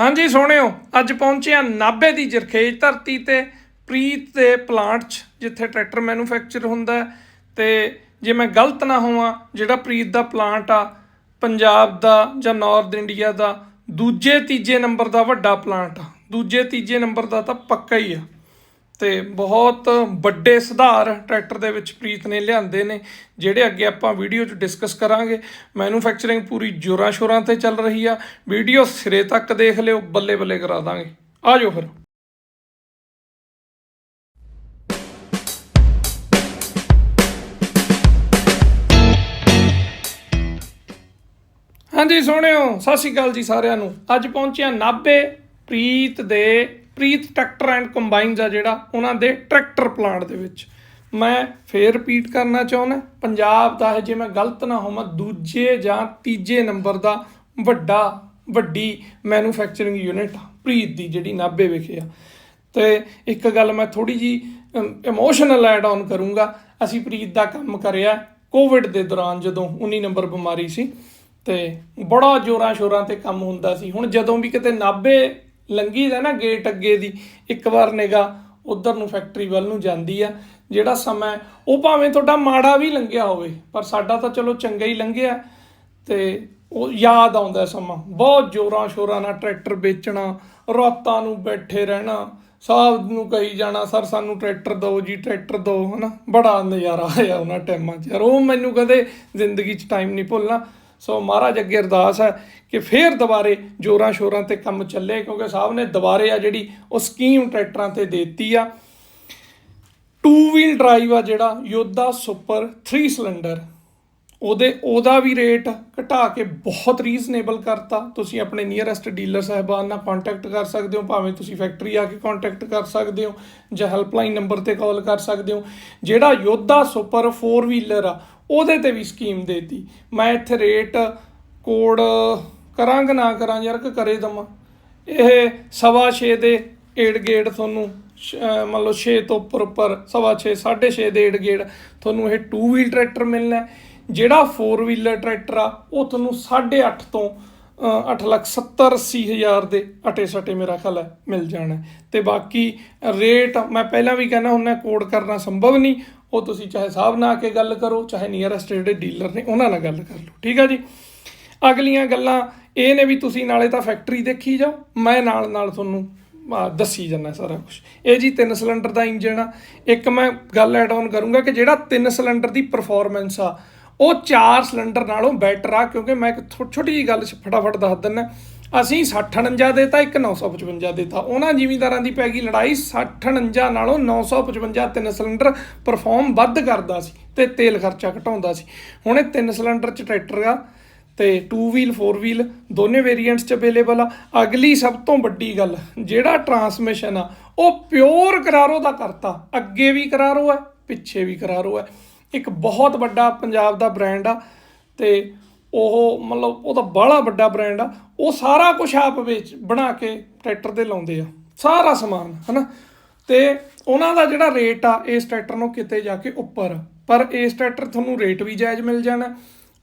ਹਾਂਜੀ ਸੋਹਣਿਓ ਅੱਜ ਪਹੁੰਚੇ ਆ ਨਾਭੇ ਦੀ ਜਰਖੇਜ ਧਰਤੀ ਤੇ, ਪ੍ਰੀਤ ਦੇ ਪਲਾਂਟ 'ਚ, ਜਿੱਥੇ ਟਰੈਕਟਰ ਮੈਨੂਫੈਕਚਰ ਹੁੰਦਾ ਹੈ। ਤੇ ਜੇ ਮੈਂ ਗਲਤ ਨਾ ਹੋਵਾਂ, ਜਿਹੜਾ ਪ੍ਰੀਤ ਦਾ ਪਲਾਂਟ ਆ, ਪੰਜਾਬ ਦਾ ਜਾਂ ਨਾਰਥ ਇੰਡੀਆ ਦਾ, ਦੂਜੇ ਤੀਜੇ ਨੰਬਰ ਦਾ ਵੱਡਾ ਪਲਾਂਟ ਆ। ਦੂਜੇ ਤੀਜੇ ਨੰਬਰ ਦਾ ਤਾਂ ਪੱਕਾ ਹੀ ਆ। ਤੇ ਬਹੁਤ ਵੱਡੇ ਸੁਧਾਰ ਟਰੈਕਟਰ ਦੇ ਵਿੱਚ ਪ੍ਰੀਤ ਨੇ ਲਿਆਂਦੇ ਨੇ, ਜਿਹੜੇ ਅੱਗੇ ਆਪਾਂ ਵੀਡੀਓ 'ਚ ਡਿਸਕਸ ਕਰਾਂਗੇ। ਮੈਨੂਫੈਕਚਰਿੰਗ ਪੂਰੀ ਜੋਰਾਂ ਸ਼ੋਰਾਂ ਤੇ ਚੱਲ ਰਹੀ ਆ। ਵੀਡੀਓ ਸਿਰੇ ਤੱਕ ਦੇਖ ਲਿਓ, ਬੱਲੇ ਬੱਲੇ ਕਰਾ ਦਾਂਗੇ। ਆ ਜਾਓ ਫਿਰ। ਹਾਂਜੀ ਸੋਹਣਿਓ ਸਤਿ ਸ਼੍ਰੀ ਅਕਾਲ ਜੀ ਸਾਰਿਆਂ ਨੂੰ। ਅੱਜ ਪਹੁੰਚਿਆ ਨਾਭੇ ਪ੍ਰੀਤ ਦੇ ਪ੍ਰੀਤ ਟਰੈਕਟਰ ਐਂਡ ਕੰਬਾਈਨਸ ਆ ਜਿਹੜਾ, ਉਹਨਾਂ ਦੇ ਟਰੈਕਟਰ ਪਲਾਂਟ ਦੇ ਵਿੱਚ। ਮੈਂ ਫੇਰ ਰਿਪੀਟ ਕਰਨਾ ਚਾਹੁੰਦਾ, ਪੰਜਾਬ ਦਾ ਹੈ, ਜੇ ਮੈਂ ਗਲਤ ਨਾ ਹੋਵਾਂ, ਦੂਜੇ ਜਾਂ ਤੀਜੇ ਨੰਬਰ ਦਾ ਵੱਡਾ, ਵੱਡੀ ਮੈਨੂਫੈਕਚਰਿੰਗ ਯੂਨਿਟ ਪ੍ਰੀਤ ਦੀ, ਜਿਹੜੀ ਨਾਭੇ ਵਿਖੇ ਆ। ਤੇ ਇੱਕ ਗੱਲ ਮੈਂ ਥੋੜੀ ਜੀ ਇਮੋਸ਼ਨਲ ਐਡ ਆਨ ਕਰੂੰਗਾ। ਅਸੀਂ ਪ੍ਰੀਤ ਦਾ ਕੰਮ ਕਰਿਆ ਕੋਵਿਡ ਦੇ ਦੌਰਾਨ, ਜਦੋਂ 19 ਨੰਬਰ ਬਿਮਾਰੀ ਸੀ, ਤੇ ਬੜਾ ਜੋਰਾਂ ਸ਼ੋਰਾਂ ਤੇ ਕੰਮ ਹੁੰਦਾ ਸੀ। ਹੁਣ ਜਦੋਂ ਵੀ ਕਿਤੇ ਨਾਭੇ ਲੰਗੀ ਦਾ ਨਾ ਗੇਟ ਅੱਗੇ ਦੀ, ਇੱਕ ਵਾਰ ਨਿਗਾ ਉਧਰ ਨੂੰ ਫੈਕਟਰੀ ਵੱਲ ਨੂੰ ਜਾਂਦੀ ਆ, ਜਿਹੜਾ ਸਮਾਂ ਉਹ ਭਾਵੇਂ ਤੁਹਾਡਾ ਮਾੜਾ ਵੀ ਲੰਘਿਆ ਹੋਵੇ, ਪਰ ਸਾਡਾ ਤਾਂ ਚਲੋ ਚੰਗਾ ਹੀ ਲੰਘਿਆ। ਤੇ ਉਹ ਯਾਦ ਆਉਂਦਾ ਸਮਾਂ, ਬਹੁਤ ਜੋਰਾਂ ਸ਼ੋਰਾਂ ਨਾਲ ਟਰੈਕਟਰ ਵੇਚਣਾ, ਰਾਤਾਂ ਨੂੰ ਬੈਠੇ ਰਹਿਣਾ ਸਾਹਿਬ ਨੂੰ ਕਹੀ ਜਾਣਾ, ਸਰ, ਸਾਨੂੰ ਟਰੈਕਟਰ ਦਿਓ ਜੀ ਟਰੈਕਟਰ ਦਿਓ, ਹਨਾ? ਬੜਾ ਨਜ਼ਾਰਾ ਆਇਆ ਉਹਨਾਂ ਟਾਈਮਾਂ 'ਚ। ਯਾਰ, ਉਹ ਮੈਨੂੰ ਕਦੇ ਜ਼ਿੰਦਗੀ 'ਚ ਟਾਈਮ ਨਹੀਂ ਭੁੱਲਣਾ। ਸੋ ਮਹਾਰਾਜ ਅੱਗੇ ਅਰਦਾਸ ਹੈ ਕਿ ਫੇਰ ਦੁਬਾਰੇ ਜੋਰਾਂ ਸ਼ੋਰਾਂ ਤੇ ਕੰਮ ਚੱਲੇ, ਕਿਉਂਕਿ ਸਾਹਿਬ ਨੇ ਦੁਬਾਰੇ ਆ ਜਿਹੜੀ ਉਹ ਸਕੀਮ ਟਰੈਕਟਰਾਂ ਤੇ ਦਿੱਤੀ ਆ। ਟੂ ਵੀਲ ਡਰਾਈਵ ਆ ਜਿਹੜਾ, ਯੋਧਾ ਸੁਪਰ 3 ਸਿਲੰਡਰ ਉਹਦੇ, ਉਹਦਾ ਵੀ ਰੇਟ ਘਟਾ ਕੇ ਬਹੁਤ ਰੀਜ਼ਨੇਬਲ ਕਰਤਾ। ਤੁਸੀਂ ਆਪਣੇ ਨੀਅਰੈਸਟ ਡੀਲਰ ਸਾਹਿਬਾਨ ਨਾਲ ਕੰਟੈਕਟ ਕਰ ਸਕਦੇ ਹੋ, ਭਾਵੇਂ ਤੁਸੀਂ ਫੈਕਟਰੀ ਆ ਕੇ ਕੰਟੈਕਟ ਕਰ ਸਕਦੇ ਹੋ, ਜਾਂ ਹੈਲਪਲਾਈਨ ਨੰਬਰ ਤੇ ਕਾਲ ਕਰ ਸਕਦੇ ਹੋ। ਜਿਹੜਾ ਯੋਧਾ ਸੁਪਰ 4 ਵੀਲਰ ਆ ਉਹਦੇ ਤੇ ਵੀ ਸਕੀਮ ਦੇਤੀ। ਮੈਂ ਇੱਥੇ ਰੇਟ ਕੋਡ ਕਰਾਂਗਾ ਨਾ ਕਰਾਂ ਯਾਰ ਕਿ ਕਰੇ ਦਵਾਂ। ਇਹ ਸਵਾ ਛੇ ਦੇ ਏਡ ਗੇਟ ਤੁਹਾਨੂੰ ਸ਼- ਅਹ ਮੰਨ ਲਓ 6 ਤੋਂ ਉੱਪਰ ਉੱਪਰ ਸਵਾ 6 6.5 ਦੇ ਏਡ ਗੇਟ ਤੁਹਾਨੂੰ ਇਹ 2 ਵੀਲ ਟਰੈਕਟਰ ਮਿਲਣਾ ਜਿਹੜਾ 4 ਵੀਲਰ ਟਰੈਕਟਰ ਆ, ਉਹ ਤੁਹਾਨੂੰ 8.5 ਤੋਂ 8 ਲੱਖ 70 80 ਹਜ਼ਾਰ ਦੇ ਅਟੇ ਸਟੇ ਮੇਰਾ ਖਿਆਲ ਹੈ, ਮਿਲ ਜਾਣਾ ਹੈ। ਤੇ ਬਾਕੀ ਰੇਟ ਮੈਂ ਪਹਿਲਾਂ ਵੀ ਕਹਿੰਦਾ ਹੁੰਦਾ ਕੋਡ ਕਰਨਾ ਸੰਭਵ ਨਹੀਂ। ਉਹ ਤੁਸੀਂ ਚਾਹੇ ਸਾਹਿਬ ਨਾਲ ਆ ਕੇ ਗੱਲ ਕਰੋ, ਚਾਹੇ ਨੀਅਰੈਸਟ ਜਿਹੜੇ ਡੀਲਰ ਨੇ ਉਹਨਾਂ ਨਾਲ ਗੱਲ ਕਰ ਲਓ। ਠੀਕ ਆ ਜੀ? ਅਗਲੀਆਂ ਗੱਲਾਂ, ਇਹ ਨੇ ਵੀ ਤੁਸੀਂ ਨਾਲੇ ਤਾਂ ਫੈਕਟਰੀ ਦੇਖੀ ਜਾਓ। ਮੈਂ ਨਾਲ ਨਾਲ ਤੁਹਾਨੂੰ ਦੱਸੀ ਜਾਂਦਾ ਸਾਰਾ ਕੁਝ ਇਹ ਜੀ ਤਿੰਨ ਸਿਲੰਡਰ ਦਾ ਇੰਜਨ ਆ। ਇੱਕ ਮੈਂ ਗੱਲ ਐਡ ਆਨ ਕਰੂੰਗਾ ਕਿ ਜਿਹੜਾ ਤਿੰਨ ਸਿਲੰਡਰ ਦੀ ਪਰਫਾਰਮੈਂਸ ਆ, ਉਹ ਚਾਰ ਸਿਲੰਡਰ ਨਾਲੋਂ ਬੈਟਰ ਆ, ਕਿਉਂਕਿ ਮੈਂ ਇੱਕ ਥੋ- ਛੋਟੀ ਜੀ ਗੱਲ ਫਟਾਫਟ ਦੱਸ ਦਿੰਦਾ। ਅਸੀਂ 60 49 ਦੇਤਾ, ਇੱਕ 955 ਦੇਤਾ। ਉਹਨਾਂ ਜ਼ਿਮੀਂਦਾਰਾਂ ਦੀ ਪੈ ਗਈ ਲੜਾਈ 60 49 ਨਾਲੋਂ 955 ਤਿੰਨ ਸਿਲੰਡਰ ਪਰਫਾਰਮ ਵੱਧ ਕਰਦਾ ਸੀ ਤੇ ਤੇਲ ਖਰਚਾ ਘਟਾਉਂਦਾ ਸੀ। ਹੁਣ ਇਹ ਤਿੰਨ ਸਿਲੰਡਰ ਚ ਟਰੈਕਟਰ ਆ ਤੇ 2 ਵੀਲ 4 ਵੀਲ ਦੋਨੇ ਵੇਰੀਐਂਟਸ ਚ ਅਵੇਲੇਬਲ ਆ। ਅਗਲੀ ਸਭ ਤੋਂ ਵੱਡੀ ਗੱਲ, ਜਿਹੜਾ ਟਰਾਂਸਮਿਸ਼ਨ ਆ, ਉਹ ਪਿਓਰ ਕਰਾਰੋ ਦਾ ਕਰਤਾ। ਅੱਗੇ ਵੀ ਕਰਾਰੋ ਹੈ, ਪਿੱਛੇ ਵੀ ਕਰਾਰੋ ਹੈ। ਇੱਕ ਬਹੁਤ ਵੱਡਾ ਪੰਜਾਬ ਦਾ ਬ੍ਰਾਂਡ ਆ ਤੇ ਉਹ ਮਤਲਬ ਉਹਦਾ ਬਾਹਲਾ ਵੱਡਾ ਬ੍ਰਾਂਡ ਆ, ਉਹ ਸਾਰਾ ਕੁਝ ਆਪ ਵਿੱਚ ਬਣਾ ਕੇ ਟਰੈਕਟਰ ਤੇ ਲਾਉਂਦੇ ਆ, ਸਾਰਾ ਸਮਾਨ, ਹਨਾ? ਤੇ ਉਹਨਾਂ ਦਾ ਜਿਹੜਾ ਰੇਟ ਆ, ਇਸ ਟਰੈਕਟਰ ਨੂੰ ਕਿਤੇ ਜਾ ਕੇ ਉੱਪਰ, ਪਰ ਇਸ ਟਰੈਕਟਰ ਤੁਹਾਨੂੰ ਰੇਟ ਵੀ ਜਾਇਜ਼ ਮਿਲ ਜਾਣਾ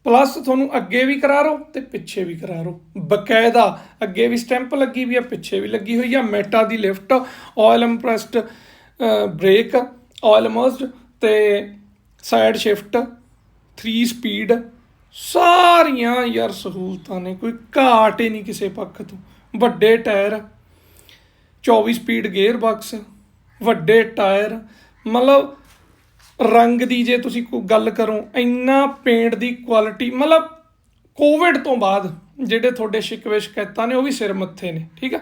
ਪਲੱਸ ਤੁਹਾਨੂੰ ਅੱਗੇ ਵੀ ਕਰਾਰੋ ਤੇ ਪਿੱਛੇ ਵੀ ਕਰਾਰੋ ਬਕਾਇਦਾ ਅੱਗੇ ਵੀ ਸਟੈਂਪ ਲੱਗੀ ਵੀ ਆ, ਪਿੱਛੇ ਵੀ ਲੱਗੀ ਹੋਈ ਆ, ਮੈਟਾ ਦੀ lift oil impressed brake oil merged ਤੇ ਸਾਈਡ ਸ਼ਿਫਟ 3 ਸਪੀਡ ਸਾਰੀਆਂ ਯਾਰ ਸਹੂਲਤਾਂ ਨੇ, ਕੋਈ ਘਾਟ ਹੀ ਨਹੀਂ ਕਿਸੇ ਪੱਖ ਤੋਂ। ਵੱਡੇ ਟਾਇਰ 24 ਸਪੀਡ ਗੇਅਰ ਬਾਕਸ ਵੱਡੇ ਟਾਇਰ, ਮਤਲਬ ਰੰਗ ਦੀ ਜੇ ਤੁਸੀਂ ਕੋਈ ਗੱਲ ਕਰੋ, ਇੰਨਾ ਪੇਂਟ ਦੀ ਕੁਆਲਿਟੀ ਮਤਲਬ ਕੋਵਿਡ ਤੋਂ ਬਾਅਦ ਜਿਹੜੇ ਤੁਹਾਡੇ ਸ਼ਿਕਵੇ ਸ਼ਿਕਾਇਤਾਂ ਨੇ, ਉਹ ਵੀ ਸਿਰ ਮੱਥੇ ਨੇ, ਠੀਕ ਆ?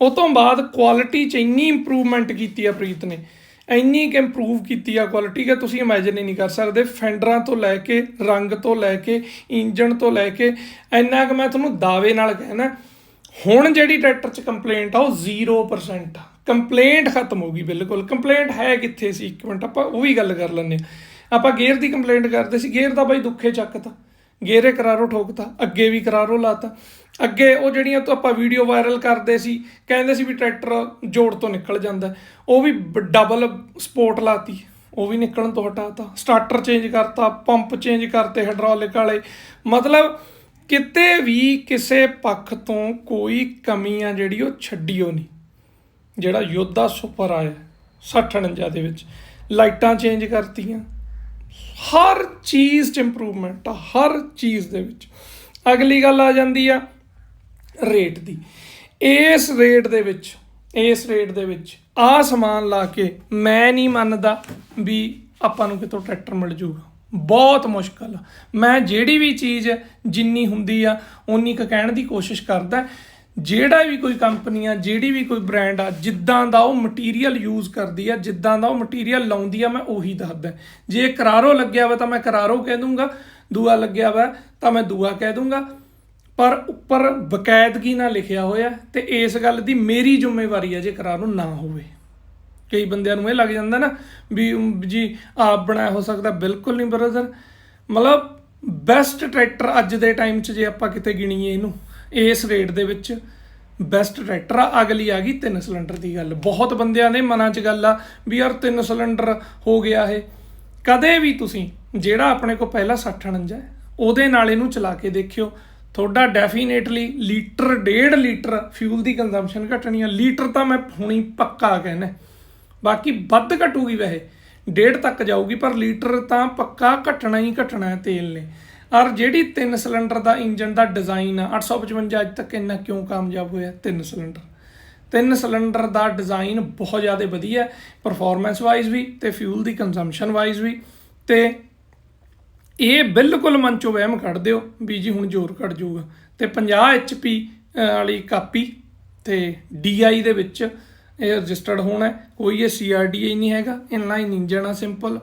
ਉਹ ਤੋਂ ਬਾਅਦ ਕੁਆਲਿਟੀ ਚ ਇੰਨੀ ਇੰਪਰੂਵਮੈਂਟ ਕੀਤੀ ਆ ਪ੍ਰੀਤ ਨੇ। ਇੰਨੀ ਕਿ ਇੰਪਰੂਵ ਕੀਤੀ ਆ ਕੁਆਲਿਟੀ ਕਿ ਤੁਸੀਂ ਇਮੇਜਿਨ ਹੀ ਨਹੀਂ ਕਰ ਸਕਦੇ। ਫੈਂਡਰਾਂ ਤੋਂ ਲੈ ਕੇ, ਰੰਗ ਤੋਂ ਲੈ ਕੇ ਇੰਜਨ ਤੋਂ ਲੈ ਕੇ, ਇੰਨਾ ਕਿ ਮੈਂ ਤੁਹਾਨੂੰ ਦਾਅਵੇ ਨਾਲ ਕਹਿਣਾ। ਹੁਣ ਜਿਹੜੀ ਟਰੈਕਟਰ 'ਚ ਕੰਪਲੇਂਟ ਆ, ਉਹ 0% ਆ। ਕੰਪਲੇਂਟ ਖਤਮ ਹੋ ਗਈ ਬਿਲਕੁਲ। ਕੰਪਲੇਂਟ ਹੈ ਕਿੱਥੇ ਸੀ? ਇੱਕ ਮਿੰਟ ਆਪਾਂ ਉਹ ਵੀ ਗੱਲ ਕਰ ਲੈਂਦੇ ਹਾਂ। ਆਪਾਂ ਗੇਅਰ ਦੀ ਕੰਪਲੇਂਟ ਕਰਦੇ ਸੀ। ਗੇਅਰ ਦਾ ਬਾਈ ਦੁੱਖੇ ਚੱਕਤਾ ਗੇਅਰੇ ਕਰਾਰੋ ਠੋਕਤਾ, ਅੱਗੇ ਵੀ ਕਰਾਰੋ ਲਾਤਾ। ਅੱਗੇ ਉਹ ਜਿਹੜੀਆਂ ਤੋਂ ਆਪਾਂ ਵੀਡੀਓ ਵਾਇਰਲ ਕਰਦੇ ਸੀ, ਕਹਿੰਦੇ ਸੀ ਵੀ ਟਰੈਕਟਰ ਜੋੜ ਤੋਂ ਨਿਕਲ ਜਾਂਦਾ। ਉਹ ਵੀ ਡਬਲ ਸਪੋਰਟ ਲਾਤੀ। ਉਹ ਵੀ ਨਿਕਲਣ ਤੋਂ ਹਟਾਤਾ। ਸਟਾਰਟਰ ਚੇਂਜ ਕਰਤਾ ਪੰਪ ਚੇਂਜ ਕਰਤੇ ਹਾਈਡ੍ਰੋਲਿਕ ਵਾਲੇ। ਮਤਲਬ ਕਿਤੇ ਵੀ ਕਿਸੇ ਪੱਖ ਤੋਂ ਕੋਈ ਕਮੀ ਆ ਜਿਹੜੀ ਉਹ ਛੱਡੀਓ ਨਹੀਂ ਜਿਹੜਾ ਯੋਧਾ ਸੁਪਰ ਆਇਆ 6049 ਦੇ ਵਿੱਚ। ਲਾਈਟਾਂ ਚੇਂਜ ਕਰਤੀਆਂ। ਹਰ ਚੀਜ਼ 'ਚ ਇੰਪਰੂਵਮੈਂਟ ਆ, ਹਰ ਚੀਜ਼ ਦੇ ਵਿੱਚ। ਅਗਲੀ ਗੱਲ ਆ ਜਾਂਦੀ ਆ ਰੇਟ ਦੀ। ਇਸ ਰੇਟ ਦੇ ਵਿੱਚ, ਇਸ ਰੇਟ ਦੇ ਵਿੱਚ ਆ ਸਮਾਨ ਲਾ ਕੇ ਮੈਂ ਨਹੀਂ ਮੰਨਦਾ ਵੀ ਆਪਾਂ ਨੂੰ ਕਿਤੋਂ ਟਰੈਕਟਰ ਮਿਲ ਜੂਗਾ। ਬਹੁਤ ਮੁਸ਼ਕਲ ਆ। ਮੈਂ ਜਿਹੜੀ ਵੀ ਚੀਜ਼ ਜਿੰਨੀ ਹੁੰਦੀ ਆ ਉਨੀ ਕੁ ਕਹਿਣ ਦੀ ਕੋਸ਼ਿਸ਼ ਕਰਦਾ। ਜਿਹੜਾ ਵੀ ਕੋਈ ਕੰਪਨੀ ਆ, ਜਿਹੜੀ ਵੀ ਕੋਈ ਬ੍ਰਾਂਡ ਆ, ਜਿੱਦਾਂ ਦਾ ਉਹ ਮਟੀਰੀਅਲ ਯੂਜ਼ ਕਰਦੀ ਆ, ਜਿੱਦਾਂ ਦਾ ਉਹ ਮਟੀਰੀਅਲ ਲਾਉਂਦੀ ਆ, ਮੈਂ ਉਹੀ ਦੱਸਦਾ। ਜੇ ਕਰਾਰੋ ਲੱਗਿਆ ਵਾ ਤਾਂ ਮੈਂ ਕਰਾਰੋ ਕਹਿ ਦੂੰਗਾ, ਦੂਆ ਲੱਗਿਆ ਵਾ ਤਾਂ ਮੈਂ ਦੂਆ ਕਹਿ ਦੂੰਗਾ। ਪਰ ਉੱਪਰ ਬਕਾਇਦਗੀ ਨਾਲ ਲਿਖਿਆ ਹੋਇਆ ਤੇ ਇਸ ਗੱਲ ਦੀ ਮੇਰੀ ਜ਼ਿੰਮੇਵਾਰੀ ਹੈ ਜੇ ਕਰਾਰੋ ਨਾ ਹੋਵੇ। ਕਈ ਬੰਦਿਆਂ ਨੂੰ ਇਹ ਲੱਗ ਜਾਂਦਾ ਨਾ ਵੀ ਜੀ, ਆਪ ਬਣਾਇਆ ਹੋ ਸਕਦਾ, ਬਿਲਕੁਲ ਨਹੀਂ ਬ੍ਰਦਰ ਮਤਲਬ ਬੈਸਟ ਟਰੈਕਟਰ ਅੱਜ ਦੇ ਟਾਈਮ 'ਚ ਜੇ ਆਪਾਂ ਕਿਤੇ ਗਿਣੀਏ ਇਹਨੂੰ। ਇਸ ਰੇਟ ਦੇ ਵਿੱਚ ਬੈਸਟ ਟਰੈਕਟਰ ਆ ਅਗਲੀ ਆ ਗਈ ਤਿੰਨ ਸਿਲੰਡਰ ਦੀ ਗੱਲ। ਬਹੁਤ ਬੰਦਿਆਂ ਦੇ ਮਨਾਂ 'ਚ ਗੱਲ ਆ ਵੀ ਯਾਰ ਤਿੰਨ ਸਿਲੰਡਰ ਹੋ ਗਿਆ ਇਹ। ਕਦੇ ਵੀ ਤੁਸੀਂ ਜਿਹੜਾ ਆਪਣੇ ਕੋਲ ਪਹਿਲਾ 6049 ਹੈ, ਉਹਦੇ ਨਾਲ ਇਹਨੂੰ ਚਲਾ ਕੇ ਦੇਖਿਓ। ਤੁਹਾਡਾ ਡੈਫੀਨੇਟਲੀ ਲੀਟਰ, ਡੇਢ ਲੀਟਰ ਫਿਊਲ ਦੀ ਕੰਜ਼ੰਪਸ਼ਨ ਘਟਣੀ ਆ। ਲੀਟਰ ਤਾਂ ਮੈਂ ਹੁਣੀ ਪੱਕਾ ਕਹਿੰਦਾ। ਬਾਕੀ ਵੱਧ ਘਟੂਗੀ ਵੈਸੇ। ਡੇਢ ਤੱਕ ਜਾਊਗੀ, ਪਰ ਲੀਟਰ ਤਾਂ ਪੱਕਾ ਘਟਣਾ ਹੀ ਘਟਣਾ ਹੈ ਤੇਲ ਨੇ। ਔਰ ਜਿਹੜੀ ਤਿੰਨ ਸਿਲੰਡਰ ਦਾ ਇੰਜਨ ਦਾ ਡਿਜ਼ਾਈਨ ਆ 855 ਅੱਜ ਤੱਕ ਇੰਨਾ ਕਿਉਂ ਕਾਮਯਾਬ ਹੋਇਆ? ਤਿੰਨ ਸਿਲੰਡਰ। ਤਿੰਨ ਸਿਲੰਡਰ ਦਾ ਡਿਜ਼ਾਈਨ ਬਹੁਤ ਜ਼ਿਆਦਾ ਵਧੀਆ ਹੈ ਪਰਫਾਰਮੈਂਸ ਵਾਈਜ਼ ਵੀ ਤੇ ਫਿਊਲ ਦੀ ਕੰਜ਼ੰਪਸ਼ਨ ਵਾਈਜ਼ ਵੀ ਤੇ ਇਹ ਬਿਲਕੁਲ ਮਨ ਚੋਂ ਵਹਿਮ ਕੱਢ ਦਿਓ ਵੀ ਜੀ ਹੁਣ ਜ਼ੋਰ ਘਟ ਜਾਊਗਾ। ਤੇ 50 HP ਵਾਲੀ ਕਾਪੀ ਤੇ DI ਦੇ ਵਿੱਚ ਇਹ ਰਜਿਸਟਰਡ ਹੋਣਾ ਕੋਈ ਇਹ CRDA ਨਹੀਂ ਹੈਗਾ। ਇਨਲਾਈਨ ਇੰਜਨ ਆ ਸਿੰਪਲ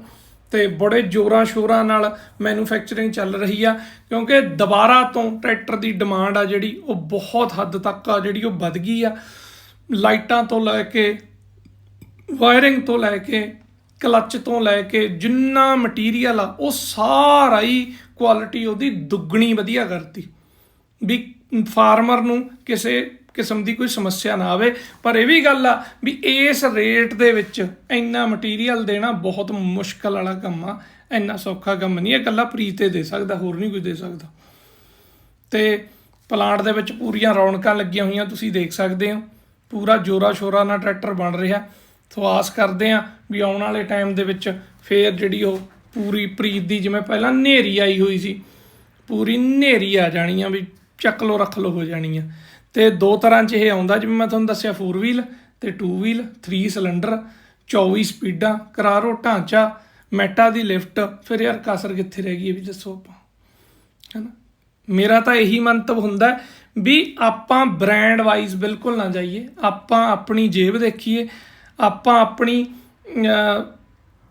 ਤੇ ਬੜੇ ਜੋਰਾਂ ਸ਼ੋਰਾਂ ਨਾਲ ਮੈਨੂਫੈਕਚਰਿੰਗ ਚੱਲ ਰਹੀ ਆ, ਕਿਉਂਕਿ ਦੁਬਾਰਾ ਤੋਂ ਟਰੈਕਟਰ ਦੀ ਡਿਮਾਂਡ ਆ ਜਿਹੜੀ, ਉਹ ਬਹੁਤ ਹੱਦ ਤੱਕ ਆ ਜਿਹੜੀ, ਉਹ ਵੱਧ ਗਈ ਆ। ਲਾਈਟਾਂ ਤੋਂ ਲੈ ਕੇ ਵਾਇਰਿੰਗ ਤੋਂ ਲੈ ਕੇ ਕਲੱਚ ਤੋਂ ਲੈ ਕੇ, ਜਿੰਨਾ ਮਟੀਰੀਅਲ ਆ, ਉਹ ਸਾਰਾ ਹੀ ਕੁਆਲਿਟੀ ਉਹਦੀ ਦੁੱਗਣੀ ਵਧੀਆ ਕਰਤੀ। ਵੀ ਫਾਰਮਰ ਨੂੰ ਕਿਸੇ ਕਿਸਮ ਦੀ ਕੋਈ ਸਮੱਸਿਆ ਨਾ ਆਵੇ। ਪਰ ਇਹ ਵੀ ਗੱਲ ਆ ਵੀ ਇਸ ਰੇਟ ਦੇ ਵਿੱਚ ਇੰਨਾ ਮਟੀਰੀਅਲ ਦੇਣਾ ਬਹੁਤ ਮੁਸ਼ਕਲ ਵਾਲਾ ਕੰਮ ਆ। ਇੰਨਾ ਸੌਖਾ ਕੰਮ ਨਹੀਂ, ਇਹ ਇਕੱਲਾ ਪ੍ਰੀਤ ਹੀ ਦੇ ਸਕਦਾ, ਹੋਰ ਨਹੀਂ ਕੋਈ ਦੇ ਸਕਦਾ। ਤੇ ਪਲਾਂਟ ਦੇ ਵਿੱਚ ਪੂਰੀਆਂ ਰੌਣਕਾਂ ਲੱਗੀਆਂ ਹੋਈਆਂ, ਤੁਸੀਂ ਦੇਖ ਸਕਦੇ ਹੋ। ਪੂਰਾ ਜੋਰਾ ਸ਼ੋਰਾ ਨਾਲ ਟਰੈਕਟਰ ਬਣ ਰਿਹਾ। ਸੋ ਆਸ ਕਰਦੇ ਆ ਵੀ ਆਉਣ ਵਾਲੇ ਟਾਈਮ ਦੇ ਵਿੱਚ ਫੇਰ ਜਿਹੜੀ ਉਹ ਪੂਰੀ ਪ੍ਰੀਤ ਦੀ ਜਿਵੇਂ ਪਹਿਲਾਂ ਹਨੇਰੀ ਆਈ ਹੋਈ ਸੀ, ਪੂਰੀ ਹਨੇਰੀ ਆ ਜਾਣੀ ਆ ਵੀ ਚੱਕ ਲੋ ਰੱਖ ਲੋ ਹੋ ਜਾਣੀ ਆ। ਤੇ ਦੋ ਤਰ੍ਹਾਂ ਚ ਇਹ ਆਉਂਦਾ, ਜਿਵੇਂ ਮੈਂ ਤੁਹਾਨੂੰ ਦੱਸਿਆ 4 ਵੀਲ ਤੇ 2 ਵੀਲ 3 ਸਿਲੰਡਰ 24 ਸਪੀਡਾਂ, ਕਰਾਰੋ ਢਾਂਚਾ, ਮੈਟਾ ਦੀ ਲਿਫਟ ਫਿਰ ਯਾਰ ਕਸਰ ਕਿੱਥੇ ਰਹਿ ਗਈ ਇਹ ਵੀ ਦੱਸੋ ਆਪਾਂ, ਹੈਨਾ? ਮੇਰਾ ਤਾਂ ਇਹੀ ਮੰਤਵ ਹੁੰਦਾ ਵੀ ਆਪਾਂ ਬ੍ਰਾਂਡ ਵਾਈਜ਼ ਬਿਲਕੁਲ ਨਾ ਜਾਈਏ, ਆਪਾਂ ਆਪਣੀ ਜੇਬ ਦੇਖੀਏ, ਆਪਾਂ ਆਪਣੀ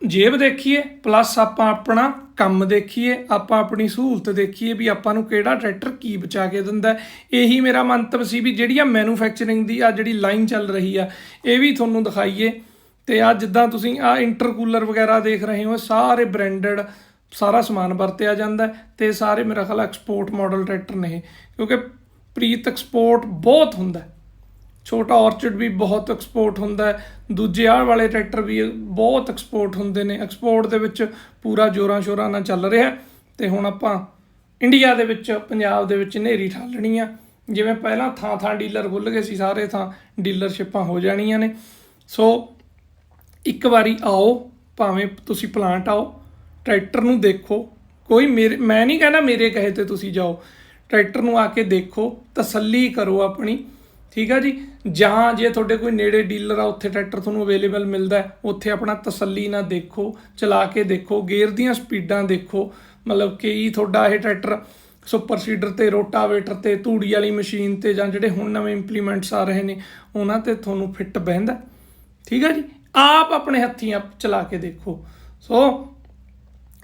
ਜੇਬ ਦੇਖੀਏ ਪਲੱਸ ਆਪਾਂ ਆਪਣਾ ਕੰਮ ਦੇਖੀਏ, ਆਪਾਂ ਆਪਣੀ ਸਹੂਲਤ ਦੇਖੀਏ ਵੀ ਆਪਾਂ ਨੂੰ ਕਿਹੜਾ ਟਰੈਕਟਰ ਕੀ ਬਚਾ ਕੇ ਦਿੰਦਾ ਇਹੀ ਮੇਰਾ ਮੰਤਵ ਸੀ ਵੀ ਜਿਹੜੀ ਆ ਮੈਨੂਫੈਕਚਰਿੰਗ ਦੀ ਆ ਜਿਹੜੀ ਲਾਈਨ ਚੱਲ ਰਹੀ ਆ, ਇਹ ਵੀ ਤੁਹਾਨੂੰ ਦਿਖਾਈਏ। ਤੇ ਆ ਜਿੱਦਾਂ ਤੁਸੀਂ ਆ ਇੰਟਰਕੂਲਰ ਵਗੈਰਾ ਦੇਖ ਰਹੇ ਹੋ ਸਾਰੇ ਬ੍ਰਾਂਡਡ ਸਾਰਾ ਸਮਾਨ ਵਰਤਿਆ ਜਾਂਦਾ ਹੈ ਤੇ ਸਾਰੇ ਮੇਰਾ ਖਿਆਲ ਐਕਸਪੋਰਟ ਮਾਡਲ ਟਰੈਕਟਰ ਨੇ ਇਹ। ਕਿਉਂਕਿ ਪ੍ਰੀਤ ਐਕਸਪੋਰਟ ਬਹੁਤ ਹੁੰਦਾ ਛੋਟਾ ਔਰਚਿਡ ਵੀ ਬਹੁਤ ਐਕਸਪੋਰਟ ਹੁੰਦਾ ਹੈ। ਦੂਜੇ ਆਹ ਵਾਲੇ ਟਰੈਕਟਰ ਵੀ ਬਹੁਤ ਐਕਸਪੋਰਟ ਹੁੰਦੇ ਨੇ। ਐਕਸਪੋਰਟ ਦੇ ਵਿੱਚ ਪੂਰਾ ਜੋਰਾਂ ਸ਼ੋਰਾਂ ਨਾਲ ਚੱਲ ਰਿਹਾ ਹੈ ਤੇ ਹੁਣ ਆਪਾਂ ਇੰਡੀਆ ਦੇ ਵਿੱਚ, ਪੰਜਾਬ ਦੇ ਵਿੱਚ ਨੇਰੀ ਠਾਲਣੀ ਆ। ਜਿਵੇਂ ਪਹਿਲਾਂ ਥਾਂ ਥਾਂ ਡੀਲਰ ਖੁੱਲ ਗਏ ਸੀ, ਸਾਰੇ ਥਾਂ ਡੀਲਰਸ਼ਿਪਾਂ ਹੋ ਜਾਣੀਆਂ ਨੇ। ਸੋ ਇੱਕ ਵਾਰੀ ਆਓ, ਭਾਵੇਂ ਤੁਸੀਂ ਪਲਾਂਟ ਆਓ ਟਰੈਕਟਰ ਨੂੰ ਦੇਖੋ। ਕੋਈ ਮੇਰੇ, ਮੈਂ ਨਹੀਂ ਕਹਿੰਦਾ ਮੇਰੇ ਕਹੇ ਤੇ ਤੁਸੀਂ ਜਾਓ। ਟਰੈਕਟਰ ਨੂੰ ਆ ਕੇ ਦੇਖੋ, ਤਸੱਲੀ ਕਰੋ ਆਪਣੀ। ਠੀਕ ਆ ਜੀ? ਜਾਂ ਜੇ ਤੁਹਾਡੇ ਕੋਈ ਨੇੜੇ ਡੀਲਰ ਆ, ਉੱਥੇ ਟਰੈਕਟਰ ਤੁਹਾਨੂੰ ਅਵੇਲੇਬਲ ਮਿਲਦਾ ਉੱਥੇ ਆਪਣਾ ਤਸੱਲੀ ਨਾਲ ਦੇਖੋ, ਚਲਾ ਕੇ ਦੇਖੋ, ਗੇਅਰ ਦੀਆਂ ਸਪੀਡਾਂ ਦੇਖੋ। ਮਤਲਬ ਕਿ ਤੁਹਾਡਾ ਇਹ ਟਰੈਕਟਰ ਸੁਪਰ ਸੀਡਰ ਤੇ, ਰੋਟਾਵੇਟਰ ਤੇ ਧੂੜੀ ਵਾਲੀ ਮਸ਼ੀਨ ਤੇ ਜਾਂ ਜਿਹੜੇ ਹੁਣ ਨਵੇਂ ਇੰਪਲੀਮੈਂਟਸ ਆ ਰਹੇ ਨੇ, ਉਹਨਾਂ ਤੇ ਤੁਹਾਨੂੰ ਫਿੱਟ ਬਹਿੰਦਾ ਠੀਕ ਆ ਜੀ? ਆਪ ਆਪਣੇ ਹੱਥੀਂ ਆਪ ਚਲਾ ਕੇ ਦੇਖੋ। ਸੋ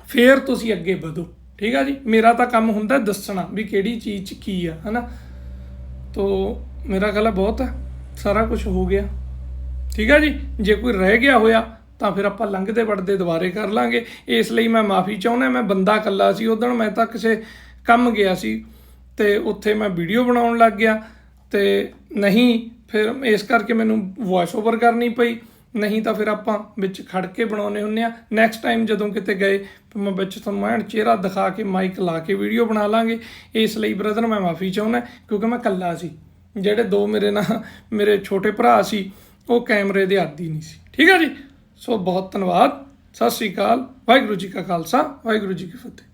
ਫੇਰ ਤੁਸੀਂ ਅੱਗੇ ਵਧੋ। ਠੀਕ ਆ ਜੀ? ਮੇਰਾ ਤਾਂ ਕੰਮ ਹੁੰਦਾ ਦੱਸਣਾ ਵੀ ਕਿਹੜੀ ਚੀਜ਼ 'ਚ ਕੀ ਆ, ਹਨਾ? ਤੋ ਮੇਰਾ ਖਿਆਲ ਬਹੁਤ ਹੈ, ਸਾਰਾ ਕੁਝ ਹੋ ਗਿਆ। ਠੀਕ ਆ ਜੀ? ਜੇ ਕੋਈ ਰਹਿ ਗਿਆ ਹੋਇਆ, ਤਾਂ ਫਿਰ ਆਪਾਂ ਲੰਘਦੇ ਵੜਦੇ ਦੁਬਾਰੇ ਕਰ ਲਾਂਗੇ। ਇਸ ਲਈ ਮੈਂ ਮਾਫੀ ਚਾਹੁੰਦਾ, ਮੈਂ ਬੰਦਾ ਇਕੱਲਾ ਸੀ, ਉਦੋਂ ਮੈਂ ਤਾਂ ਕਿਸੇ ਕੰਮ ਗਿਆ ਸੀ ਤੇ ਉੱਥੇ ਮੈਂ ਵੀਡੀਓ ਬਣਾਉਣ ਲੱਗ ਗਿਆ ਤੇ ਨਹੀਂ, ਫਿਰ ਇਸ ਕਰਕੇ ਮੈਨੂੰ ਵੌਇਸ ਓਵਰ ਕਰਨੀ ਪਈ। ਨਹੀਂ ਤਾਂ ਫਿਰ ਆਪਾਂ ਵਿੱਚ ਖੜ ਕੇ ਬਣਾਉਨੇ ਹੁੰਨੇ ਆ ਨੈਕਸਟ ਟਾਈਮ ਜਦੋਂ ਕਿਤੇ ਗਏ ਮੈਂ ਵਿੱਚ ਤੁਹਾਨੂੰ ਐਨ ਚਿਹਰਾ ਦਿਖਾ ਕੇ ਮਾਈਕ ਲਾ ਕੇ ਵੀਡੀਓ ਬਣਾ ਲਾਂਗੇ। ਇਸ ਲਈ ਬ੍ਰਦਰ ਮੈਂ ਮਾਫੀ ਚਾਹੁੰਦਾ, ਕਿਉਂਕਿ ਮੈਂ ਇਕੱਲਾ ਸੀ। ਜਿਹੜੇ ਦੋ ਮੇਰੇ ਨਾਲ, ਮੇਰੇ ਛੋਟੇ ਭਰਾ ਸੀ, ਉਹ ਕੈਮਰੇ ਦੇ ਆਦੀ ਨਹੀਂ ਸੀ। ਠੀਕ ਹੈ ਜੀ? ਸੋ ਬਹੁਤ ਧੰਨਵਾਦ। ਸਤਿ ਸ੍ਰੀ ਅਕਾਲ। ਵਾਹਿਗੁਰੂ ਜੀ ਕਾ ਖਾਲਸਾ, ਵਾਹਿਗੁਰੂ ਜੀ ਕੀ ਫਤਿਹ।